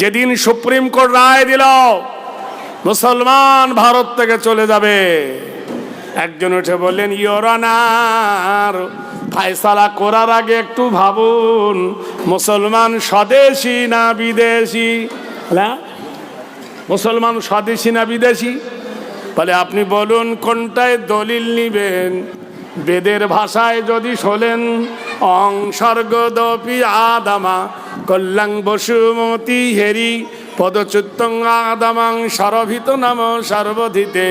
যেদিন supreme court রায় দিল, মুসলমান ভারত থেকে চলে যাবে। একজন উঠে বললেন ইয়রানার ফায়সালা করার আগে একটু ভাবুন, মুসলমান স্বদেশী না বিদেশি? হ্যাঁ মুসলমান স্বদেশী না বিদেশি? বলে, আপনি বলুন, কোনটায় দলিল নিবেন? বেদের ভাষায় যদি শোলেন, অং স্বর্গদপি আদামা কল্যাং বসুমতি হেরি পদচ্যুত্তং আদামাং সরভিত নাম সর্বধিতে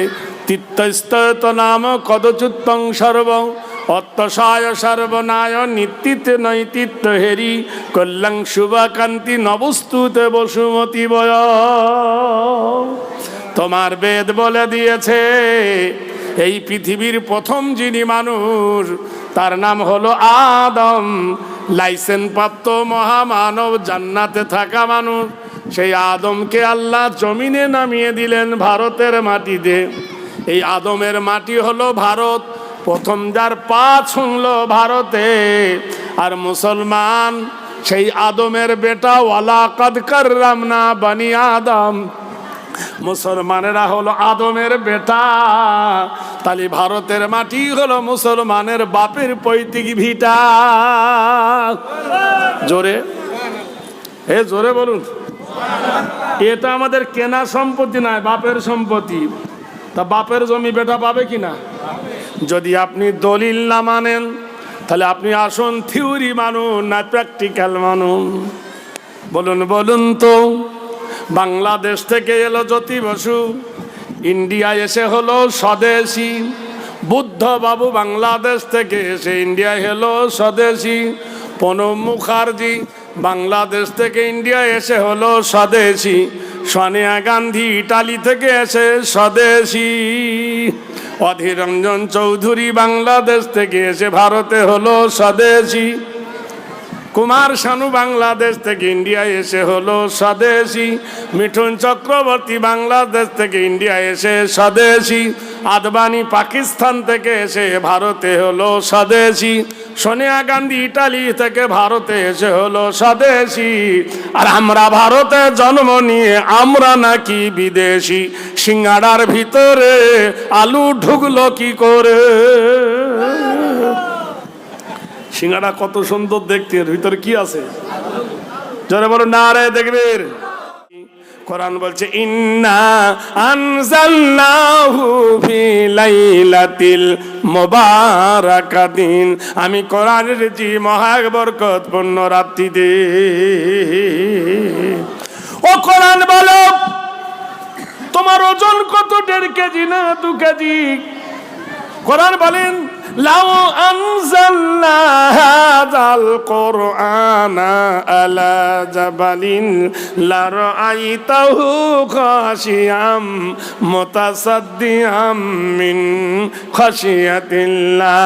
তিত্তস্তত নাম কদচ্যুত্তং সর্ব অত্যসায় সর্বনায় নিত্যিত নৈতিত্য হেরি কল্যাং শুভাকান্তি নবস্তুতে বসুমতি বয়। তোমার বেদ বলে দিয়েছে, এই পৃথিবীর প্রথম যিনি মানুষ, তার নাম হলো আদম। লাইসেন্স প্রাপ্ত মহামানব জান্নাতে থাকা মানুষ, সেই আদমকে আল্লাহ জমিনে নামিয়ে দিলেন ভারতের মাটিতে। এই আদমের মাটি হলো ভারত। প্রথম যার পা ছুঁল ভারতে। আর মুসলমান, সেই আদমের বেটা ওয়ালা কদকর রামনা বানি আদম মুসলমানেরা হলো আদমের বেটা। তালি ভারতের মাটি হলো মুসলমানের বাপের পৈতৃক ভিটা। জোরে। এ, জোরে বলুন। এটা আমাদের কেনা সম্পত্তি নয়, বাপের সম্পত্তি। তা বাপের জমি বেটা পাবে কিনা যদি আপনি দলিল না মানেন, তাহলে আপনি আসুন থিওরি মানুন, না প্র্যাকটিক্যাল মানুন। বলুন বলুন তো। বাংলাদেশ থেকে এলো জ্যোতি বসু। ইন্ডিয়া এসে হলো স্বদেশী। বুদ্ধ বাবু বাংলাদেশ থেকে এসে ইন্ডিয়া হলো স্বদেশী। প্রণব মুখার্জি বাংলাদেশ থেকে ইন্ডিয়া এসে হলো স্বদেশী। সোনিয়া গান্ধী ইটালি থেকে এসে স্বদেশী। অধীর রঞ্জন চৌধুরী বাংলাদেশ থেকে এসে ভারতে হলো স্বদেশী। কুমার শানু বাংলাদেশ থেকে ইন্ডিয়া এসে হলো স্বদেশী। মিঠুন চক্রবর্তী বাংলাদেশ থেকে ইন্ডিয়া এসে স্বদেশী। আদবানি পাকিস্তান থেকে এসে ভারতে হলো স্বদেশী। সোনিয়া গান্ধী ইটালি থেকে ভারতে এসে হলো স্বদেশী। আর আমরা ভারতে জন্ম নিয়ে আমরা নাকি বিদেশি। সিঙ্গাড়ার ভিতরে আলু ঢুকলো কি করে? সিঙ্গাড়া কত সুন্দর দেখতে, এর ভিতরে কি আছে? জোরে বলো না রে দেখবেন কোরআন বলছে, ইন্না আনজালনাহু ফি লাইলাতিল মুবারাকাতিন আমি কোরআনের জি মহা বরকতপূর্ণ রাত্রিতে ও কোরআন বলো, তোমার ওজন কত? দেড় কেজি না দু কেজি? কোরআন বলেন লাউ আনজালনা হাযাল কুরআনা আলা জাবালিন লারাআইতাহু খাশিয়াম মুতাসাদ্দিয়াম মিন খাশিয়াতিল্লাহ।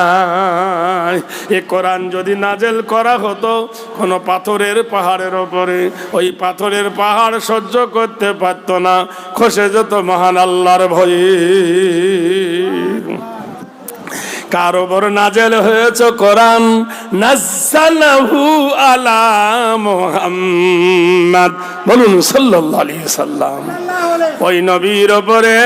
এ কোরআন যদি নাজেল করা হতো, কোনো পাথরের পাহাড়ের ওপরে ওই পাথরের পাহাড় সহ্য করতে পারত না। খসে যেত মহান আল্লাহর ভয়ে। কার ওপর নাজেল হয়েছে কোরআন? নাজ্জালাহু আলা মুহাম্মদ। বলুন সাল্লাল্লাহু আলাইহি সাল্লাম ওই নবীর ওপরে,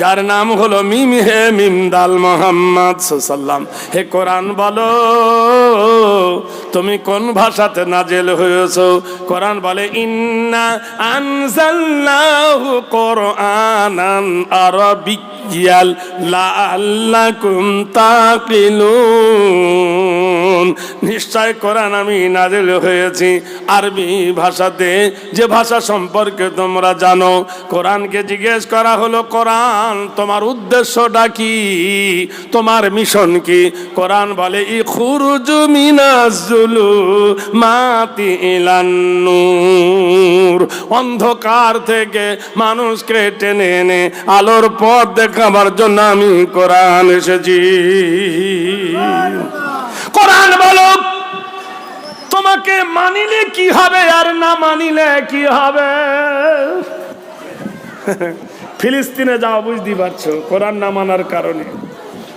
যার নাম হলো মিম হে মিম দাল মোহাম্মদ সাল্লাম। হে কোরআন বলো, তুমি কোন ভাষাতে নাজেল হয়েছ? কোরআন বলে, ইন্না আনজালনাহু কোরআনান আরাবিয়াল লাআল্লাকুম তাকিলুন। নিশ্চয় কোরআন আমি নাজেল হয়েছি। আরবি ভাষাতে যে ভাষা সম্পর্কে তোমরা জানো, কোরআনকে জিজ্ঞেস করা হলো, কোরআন, তোমার উদ্দেশ্যটা কি? তোমার মিশন কি? কোরআন বলে ই খুরুজু মিনাজুলু মাতি ইলান্নুর অন্ধকার থেকে মানুষকে টেনে এনে আলোর পথ দেখাবার জন্য আমি কোরআন এসেছি। কোরআন বলো। তোমাকে মানিলে কি হবে আর না মানিলে কি হবে? ফিলিস্তিনে যাও বুঝতে পারছ, কোরআন না মানার কারণে।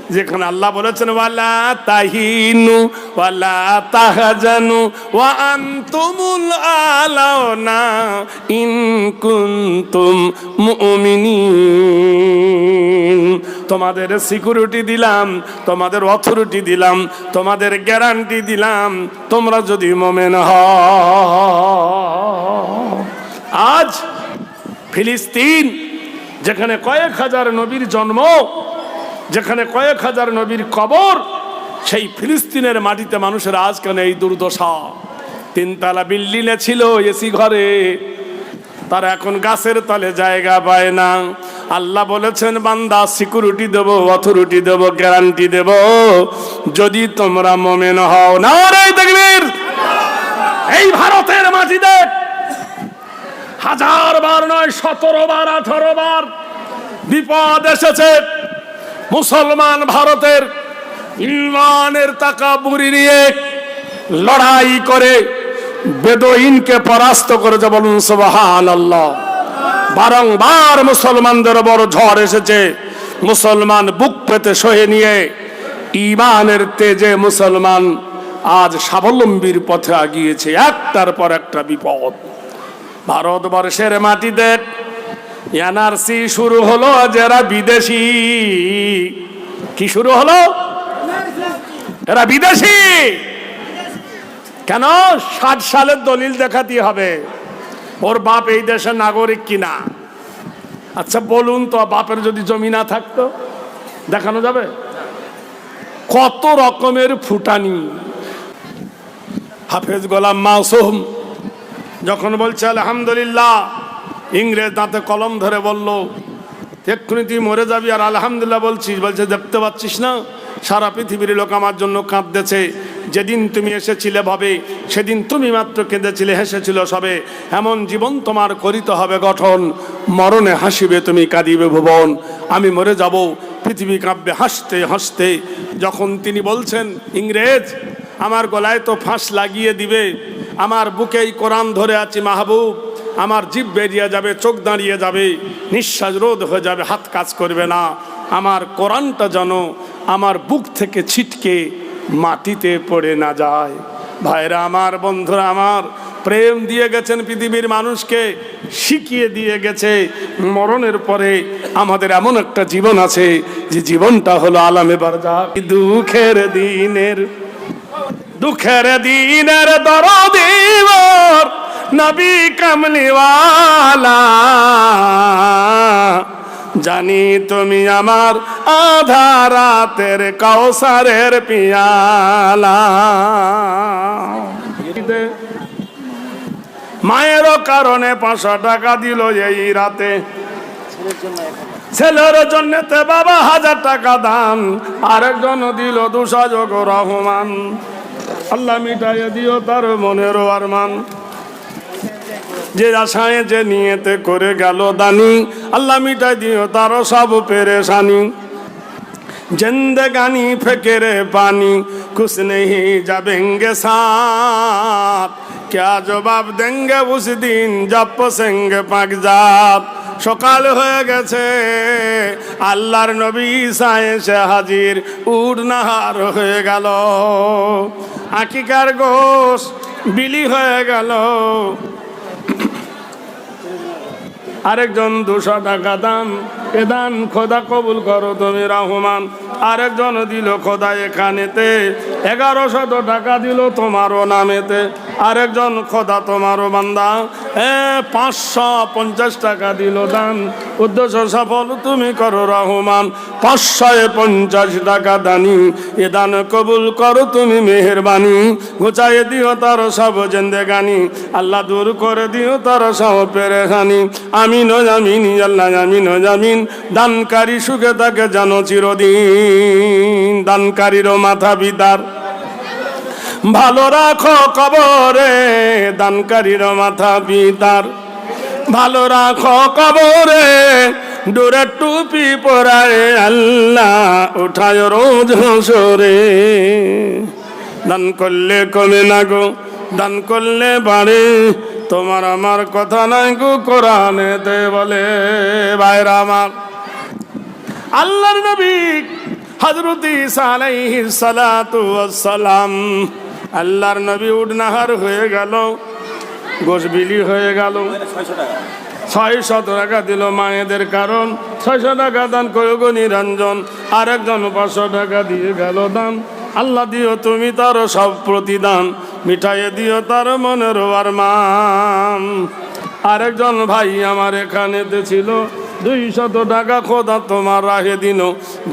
যেখানে আল্লাহ বলেছেন, ওয়ালা তাহিনু, ওয়ালা তাহাজানু, ওয়া আনতুমুল আলাউনা ইন কুনতুম মুমিনিন। তোমাদের সিকিউরিটি দিলাম, তোমাদের অথরিটি দিলাম, তোমাদের গ্যারান্টি দিলাম, তোমরা যদি মোমেন হ আজ ফিলিস্তিন, যেখানে কয়েক হাজার নবীর জন্ম, যেখানে কয়েক হাজার নবীর কবর, সেই ফিলিস্তিনের মাটিতে মানুষের আজ কেন এই দুর্দশা? তিনতলা বিল্ডিংয়ে ছিল এসি ঘরে, তারা এখন গাছের তলে জায়গা পায় না। আল্লাহ বলেছেন, বান্দা সিকিউরিটি দেবো অথরিটি দেবো গ্যারান্টি দেব। যদি তোমরা মোমেন হও না দেখবীর এই ভারতের মাটিতে হাজার বার নয়, সতেরো বার, আঠারো বার বিপদ এসেছে। মুসলমান ভারতের ইমানের টাকা বুড়ি নিয়ে লড়াই করে বেদইনকে পরাস্ত করেছে বলুন সুবহান আল্লাহ বারংবার মুসলমানদের বড় ঝড় এসেছে। মুসলমান বুক পেতে সহে নিয়ে ইমানের তেজে মুসলমান আজ স্বাবলম্বীর পথে আগিয়েছে, একটার পর একটা বিপদ। ভারতবর্ষের মাটিতে এনআরসি শুরু হলো যারা বিদেশি। কি শুরু হলো? এরা বিদেশি। কেন? ষাট সালের দলিল দেখাতে হবে। ওর বাপ এই দেশের নাগরিক কিনা? আচ্ছা বলুন তো, বাপের যদি জমি না থাকতো, দেখানো যাবে? কত রকমের ফুটানি। হাফেজ গোলাম মাসুম যখন বলছে, আলহামদুলিল্লাহ, ইংরেজ দাঁতে কলম ধরে বলল, এক্ষুনি তুই মরে যাবি। আর আলহামদুলিল্লাহ বলছিস, বলছে, দেখতে পাচ্ছিস না, সারা পৃথিবীর লোক আমার জন্য কাঁদতেছে। যেদিন তুমি এসেছিলে ভাবে, সেদিন তুমি মাত্র কেঁদেছিলে, হেসেছিল সবে। এমন জীবন তোমার করিতে হবে গঠন। মরণে হাসিবে তুমি, কাঁদিবে ভুবন। আমি মরে যাব, পৃথিবী কাঁপবে হাসতে হাসতে। যখন তিনি বলছেন, ইংরেজ, আমার গলায় তো ফাঁস লাগিয়ে দিবে। আমার বুকেই কোরআন ধরে আছি মাহবুব। আমার জিভ বেরিয়ে যাবে, চোখ দাঁড়িয়ে যাবে। নিঃশ্বাস রোধ হয়ে যাবে, হাত কাজ করবে না। আমার কোরআনটা যেন আমার বুক থেকে ছিটকে মাটিতে পড়ে না যায়। ভাইরা আমার, বন্ধুরা আমার, প্রেম দিয়ে গেছেন পৃথিবীর মানুষকে, শিখিয়ে দিয়ে গেছে। মরণের পরে আমাদের এমন একটা জীবন আছে যে জীবনটা হলো আলামে বারজা দুঃখের দিনের দুঃখের দিনের দরদিবর নবী কামলিওয়ালা জানি তুমি আমার আধা রাতের কৌসারের পিয়ালা। মায়েরও কারণে পাঁচশো টাকা দিল এই রাতে। ছেলের জন্য তে বাবা হাজার টাকা দান, আরেকজন দিল দুশো যোগ রহমান। আল্লাহ মিটাইয়ে দিও তার মনেরও আরমান যে আশায় যে নিয়েতে করে গেল দানি আল্লাহ মিটাই দিও তার সব পেরেশানি जिंदगानी फेकेरे पानी कुछ नहीं जाबेंगे साथ क्या जवाब देंगे उस दिन जब पसेंगे পাক জাত সকাল হয়ে গেছে আল্লাহর নবী সায়েসে হাজির উড নাহার হয়ে গেল আকিকার গোশ বিলি হয়ে গেল আরেকজন দুশো টাকা দান, এ দান খোদা কবুল করো তুমি রহমান। আরেকজন দিল খোদা এখানেতে, এগারোশত টাকা দিল তোমারও নামেতে। আরেকজন, খোদা তোমারও বান্দা। এ, পাঁচশো পঞ্চাশ টাকা দিল দান। উদ্দেশ্য সফল, তুমি করো রহমান। পাঁচশো পঞ্চাশ টাকা দানি। এ দান কবুল করো, তুমি মেহরবানি। ঘুচাইয়ে দিও তার সব জেন্দেগানি। আল্লাহ দূর করে দিও তার সব পেরেখানি আমিন ও জামিন আল্লাহ জামিন দানকারী সুখে তাকে জানো চিরদিন। দানকারীরও মাথা বিদার। ভালো রাখো কবরে, দানকারীর মাথা পিতার। ভালো রাখো কবরে, ডোরে টুপি পরায় আল্লাহ উঠায় রোজ হসরে। দান করলে কমে না গো, দান করলে বাড়ে। তোমার আমার কথা নাই গো কোরআনেতে বলে বাইরা আমার। আল্লাহর নবী হজরত ঈসা আলাইহিস সালাতু ওয়াস সালাম আল্লাহর নবী উডনাহার হয়ে গেল গোসবিলি হয়ে গেল। ছয়শত টাকা দিল মায়েদের কারণ, ছয়শো টাকা দান করব নিরঞ্জন, আরেকজন পাঁচশো টাকা দিয়ে গেল দান। আল্লাহ দিও তুমি তার সব প্রতিদান মিঠাইয়ে দিও তার মনের আর আরেকজন ভাই আমার এখানেতে ছিল দুই শত টাকা খোদা তোমার রাহে দিন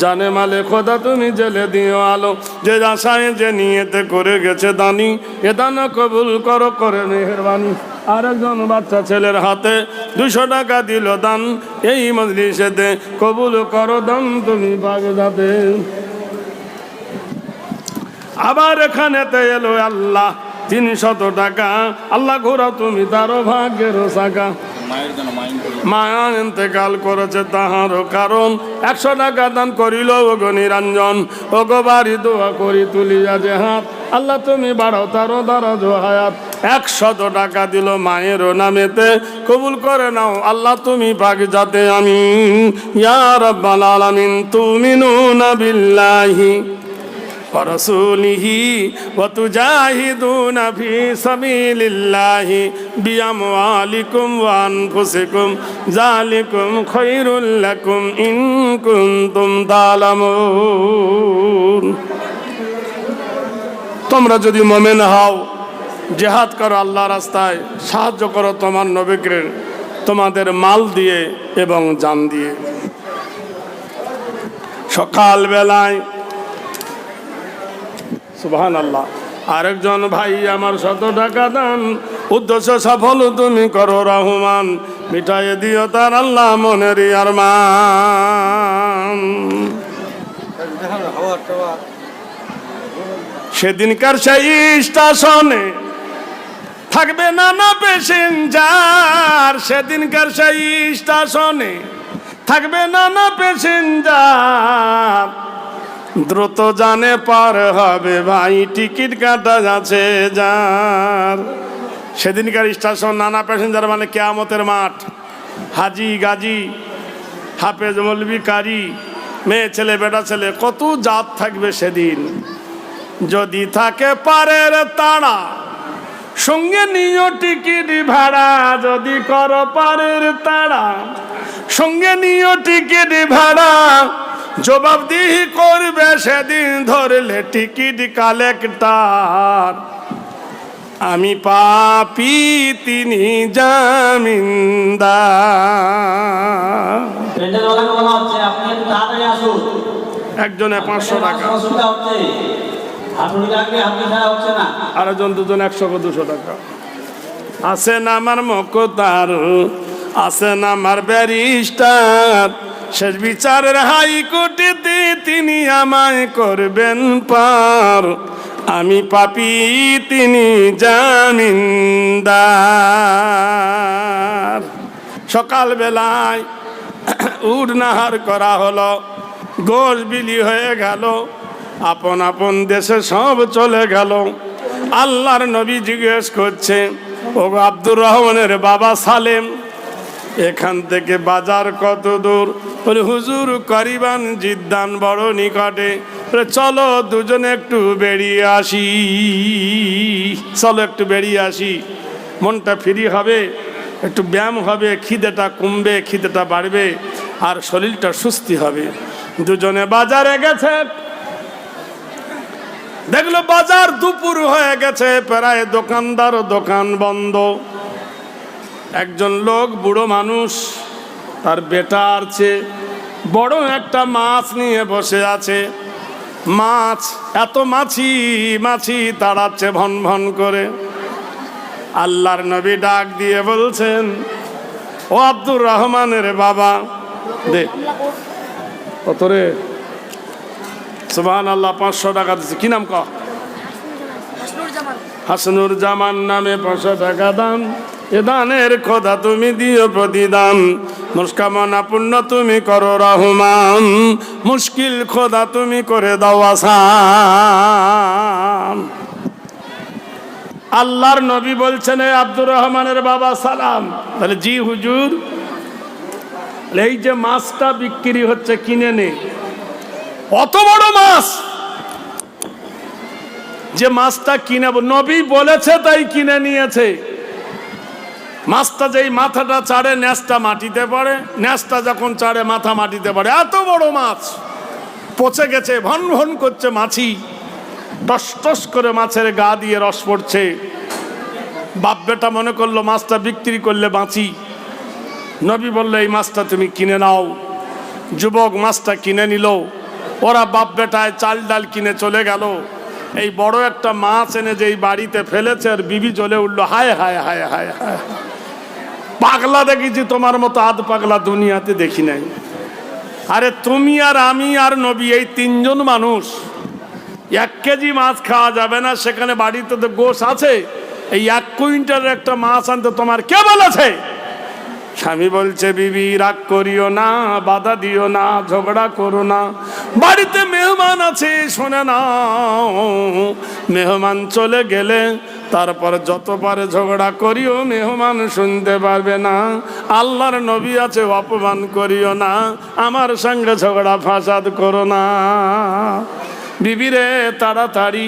জানে মালে খোদা, তুমি জেলে দিও আলো। যে আশায় যে নিয়েতে করে গেছে দানি, এ দান কবুল করো, করে মেহরবানি। আরেকজন বাচ্চা ছেলের হাতে দুশো টাকা দিল দান। এই মজলিসেতে কবুল করো দান তুমি যাতে আবার এখানেতে এলো আল্লাহ। তিনশত টাকা। আল্লাহ ঘোরা তুমি তারও ভাগ্যের সাকা মায়ের মায়া ইন্তেকাল করেছে তাহারও কারণ। একশো টাকা দান করিল ওগো নিরঞ্জন। ওগো বাড়ি দোয়া করি তুলিয়া যে হাত। আল্লাহ তুমি বাড়াও তারও দ্বারা হায়াত। একশত টাকা দিল মায়েরও নামেতে। কবুল করে নাও আল্লাহ তুমি পাক যাতে আমি। ইয়ার আলামিন তুমিনুনা বিল্লাহি। ورسوله وتجاهدون في سبيل الله بأموالكم وأنفسكم ذلكم خير لكم إن كنتم تعلمون তোমরা যদি মোমেন হও জেহাদ করো আল্লাহ রাস্তায় সাহায্য করো তোমার নবীকে তোমাদের মাল দিয়ে এবং জান দিয়ে সকালবেলায় সুবহান আল্লাহ আরেকজন ভাই, আমার শত টাকা দান, উদ্দেশ্য সফল, তুমি করো রহমান মিঠাই দিও তার আল্লাহ মনের আর সেদিনকার সেই স্টেশনে থাকবে নানা প্যাসেঞ্জার। সেদিনকার সেই স্টেশনে থাকবে নানা প্যাসেঞ্জার। দ্রুত জানে পার হবে ভাই, টিকিট কাটা যাচ্ছে যার। সেদিনকার স্টেশন, নানা প্যাসেঞ্জার মানে কেয়ামতের মাঠ। হাজি, গাজি, হাফেজ মলবি কারি, মেয়ে ছেলে, বেটা ছেলে, কত জাত থাকবে সেদিন। যদি থাকে পারের তাড়া, সঙ্গে নিও টিকিট ভাড়া। যদি কর পারের তাড়া, সঙ্গে নিও টিকিট ভাড়া। জবাবদিহি করবে সেদিন ধরলে টিকিট কালেক্টার। আমি পাপি, তিনি আসুন একজনে পাঁচশো টাকা। অসুবিধা হচ্ছে হাঁটুনি লাগবে হাঁটুনি ছাড়া হচ্ছে না আরেকজন দুজন একশো দুশো টাকা। আসেন আমার মকতার আসেন আমার ব্যারিস্টার। শেষ বিচারের হাইকোর্টেতে তিনি আমায় করবেন পার। আমি পাপি, তিনি জামিনদার। সকালবেলায় উড়নাহার করা হলো, গোশ বিলি হয়ে গেল, আপন আপন দেশে সব চলে গেল। আল্লাহর নবী জিজ্ঞেস করছে ও আব্দুর রহমানের বাবা সালেম এখান থেকে বাজার কত দূর? বলে, হুজুর, করিবান জিদ্দান বড় নিকটে। চলো দুজনে একটু বেরিয়ে আসি। চলো একটু বেরিয়ে আসি। মনটা ফ্রি হবে, একটু ব্যায়াম হবে, খিদেটা কমবে, খিদেটা বাড়বে, আর শরীরটা সুস্থি হবে। দুজনে বাজারে গেছে। দেখল বাজার দুপুর হয়ে গেছে, প্রায় দোকানদার দোকান বন্ধ। একজন লোক বুড়ো মানুষ তার বেটা আছে বড় একটা মাছ নিয়ে বসে আছে। মাছ এত মাছি মাছি তাড়াচ্ছে ভন ভন করে। আল্লাহর নবী ডাক দিয়ে বলছেন ও আব্দুর রহমানের বাবা দে। কত রে সুবহান আল্লাহ পাঁচশো টাকা দিচ্ছে কি নাম ক? হাসনুর জামান নামে পাঁচশো টাকা দান। এ দানের খোদা তুমি দিও প্রতিদান। মুস্কামনা পূর্ণ তুমি করো রহমান। মুশকিল খোদা তুমি করে দাও আসান। আল্লাহর নবী বলছেন, "এ আব্দুর রহমানের বাবা, সালাম। তাহলে, জি হুজুর, এই যে মাছটা বিক্রি হচ্ছে, কিনে নে। অত বড় মাছ! যে মাছটা কিনে নবী বলেছে, তাই কিনে নিয়েছে। মাছটা যেই মাথাটা চাড়ে, ন্যাসটা মাটিতে পড়ে। ন্যাসটা যখন চাড়ে, মাথা মাটিতে পড়ে। এত বড় মাছ। পচে গেছে, ভন ভন করছে মাছি। টস টস করে মাছের গা দিয়ে রস পড়ছে। বাপ বেটা মনে করল, মাছটা বিক্রি করলে বাঁচি। নবী বলল, এই মাছটা তুমি কিনে নাও। যুবক মাছটা কিনে নিল। ওরা বাপ বেটায় চাল ডাল কিনে চলে গেল। এই বড় একটা মাছ এনে যেই বাড়িতে ফেলেছে, আর বিবি জ্বলে উঠল, হায় হায় হায় হায় হায় পাগলা দেখেছি, তোমার মতো আধ পাগলা দুনিয়াতে দেখি নাই। আরে তুমি আর আমি আর নবী, এই তিনজন মানুষ, এক কেজি মাছ খাওয়া যাবে না, সেখানে বাড়িতে তো গোশ আছে, এই এক কুইন্টালের একটা মাছ আনতে তোমার কে বলেছে? স্বামী বলছে, বিবি, রাগ করিও না, বাধা দিও না, ঝগড়া করো না। বাড়িতে মেহমান আছে, শোনে না মেহমান চলে গেলে তারপর যত পারে ঝগড়া করিও, মেহমান শুনতে পারবে না। আল্লাহর নবী আছে, অপমান করিও না। আমার সঙ্গে ঝগড়া, ফাসাদ করো না। বিবিরে, তাড়াতাড়ি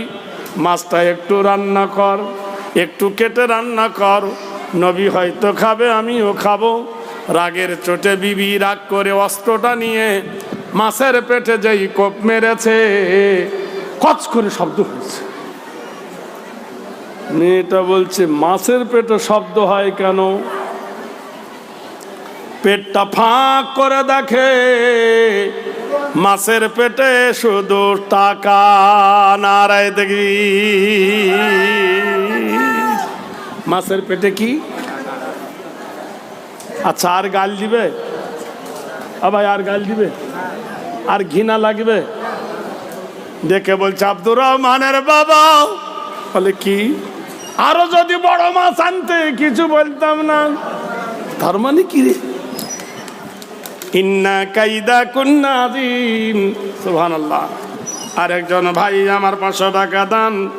মাছটা একটু রান্না কর, একটু কেটে রান্না কর। নবী হয়তো খাবে, আমিও খাব। রাগের চোটে বিবি রাগ করে অস্ত্রটা নিয়ে মাছের পেটে যেই কোপ মেরেছে কচ করে শব্দ হয়েছে। মেয়েটা বলছে, মাছের পেটে শব্দ হয় কেন? পেটটা ফাঁক করে দেখে, মাছের পেটে শুধু টাকা নারায় দেখি। মাছের পেটে কি? আচ্ছা আর গাল দিবে? আবার আর গাল দিবে? আর ঘৃণা লাগবে? দেখে বলছে, আব্দুর রহমানের বাবা। বলে কি? আরও যদি বড় মাছ আনতে, কিছু বলতাম না। তার মানে কি রে? ইন্না কাইদা কুন্না দিন সুহান আল্লাহ আরেকজন ভাই আমার পাঁচশো টাকা দান।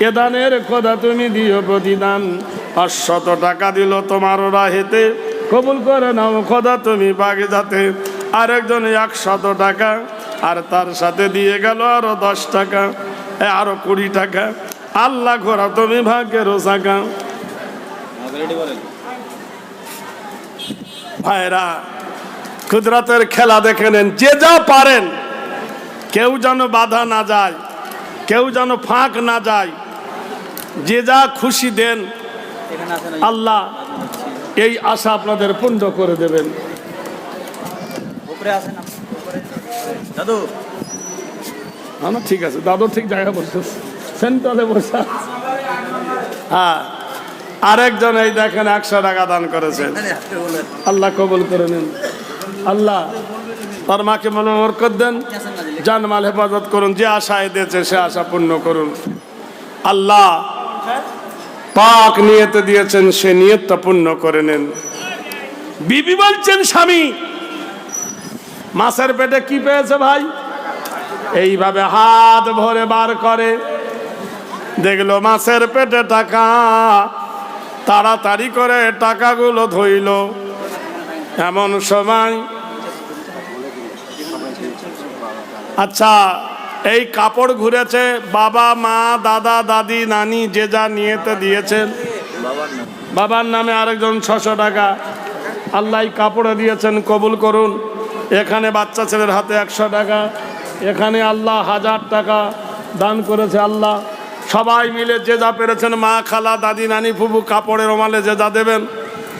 এ দানের খোদা তুমি দিও প্রতিদান। পাঁচশত টাকা দিল তোমার রাহেতে। কবুল করে নাও খোদা তুমি বাগে যাতে আরেকজন একশত টাকা। আর তার সাথে দিয়ে গেল আরও দশ টাকা। আরও কুড়ি টাকা। আল্লাহ ঘোরা তুমি ভাগ্যের সাকা ভাইরা ক্ষুদ্রাতের খেলা দেখে নেন যে যা পারেন কেউ যেন বাধা না যায় কেউ যেন ফাঁক না যায় যে যা খুশি দেন আল্লাহ এই আশা আপনাদের পূর্ণ করে দেবেন। দাদু। না ঠিক আছে দাদু ঠিক জায়গা বসে সেন্ট্রালে বসে। হ্যাঁ আরেকজন এই দেখেন একশো টাকা দান করেছেন আল্লাহ কবুল করে নিন। আল্লাহ, তার মাকে মনে বরকত দেন। জান মাল হেফাজত করুন, যে আশায় দিয়েছে সে আশা পূর্ণ করুন। আল্লাহ পাক নিয়তে দিয়েছেন, সে নিয়তটা পূর্ণ করে নেন। বিবি বলছেন, স্বামী, মাছের পেটে কি পেয়েছে ভাই? এইভাবে হাত ভরে বার করে। দেখল মাছের পেটে টাকা। তাড়াতাড়ি করে টাকাগুলো ধইল। এমন সময় আচ্ছা এই কাপড় ঘুরেছে বাবা, মা, দাদা, দাদি, নানি, যে যা নিয়েতে দিয়েছেন। বাবার নামে আরেকজন ছশো টাকা। আল্লাহ কাপড়ে দিয়েছেন, কবুল করুন। এখানে বাচ্চা ছেলের হাতে একশো টাকা। এখানে আল্লাহ হাজার টাকা দান করেছে আল্লাহ। সবাই মিলে যে যা পেরেছেন, মা, খালা, দাদি, নানি ফুবু কাপড়ের রোমালে যে যা দেবেন,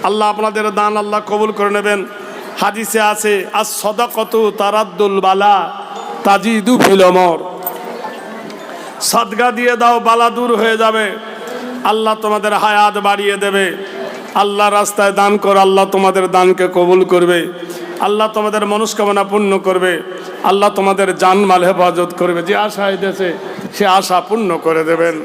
আল্লাহ আপনাদের দান আল্লাহ কবুল করে নেবেন। হাদিসে আছে আর সদাকত তারাদ্দুল বালা তাজিদু ফিলমর সাদগা দিয়ে দাও, বালা দূর হয়ে যাবে। আল্লাহ তোমাদের হায়াত বাড়িয়ে দেবে। আল্লাহ রাস্তায় দান কর, আল্লাহ তোমাদের দানকে কবুল করবে। আল্লাহ তোমাদের মনস্কামনা পূর্ণ করবে। আল্লাহ তোমাদের জানমাল হেফাজত করবে। যে আশা এদেশে সে আশা পূর্ণ করে দেবেন।